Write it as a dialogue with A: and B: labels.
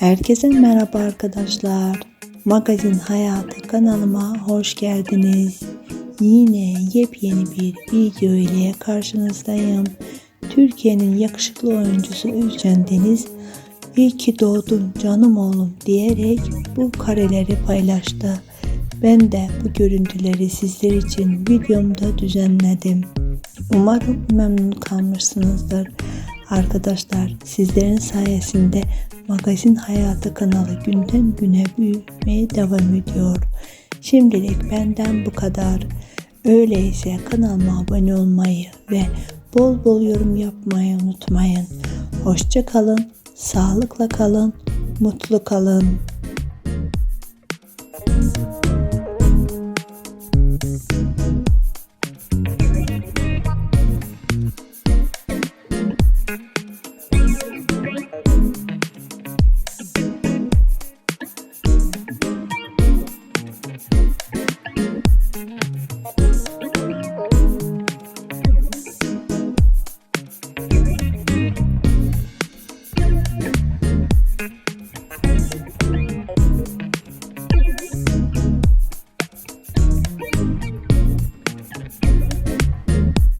A: Herkese merhaba arkadaşlar. Magazin Hayatı kanalıma hoş geldiniz. Yine yepyeni bir video ile karşınızdayım. Türkiye'nin yakışıklı oyuncusu Özcan Deniz İyi ki doğdun canım oğlum diyerek bu kareleri paylaştı. Ben de bu görüntüleri sizler için videomda düzenledim. Umarım memnun kalmışsınızdır. Arkadaşlar sizlerin sayesinde Magazin Hayatı kanalı günden güne büyümeye devam ediyor. Şimdilik benden bu kadar. Öyleyse kanalıma abone olmayı ve bol bol yorum yapmayı unutmayın. Hoşça kalın, sağlıkla kalın, mutlu kalın. Müzik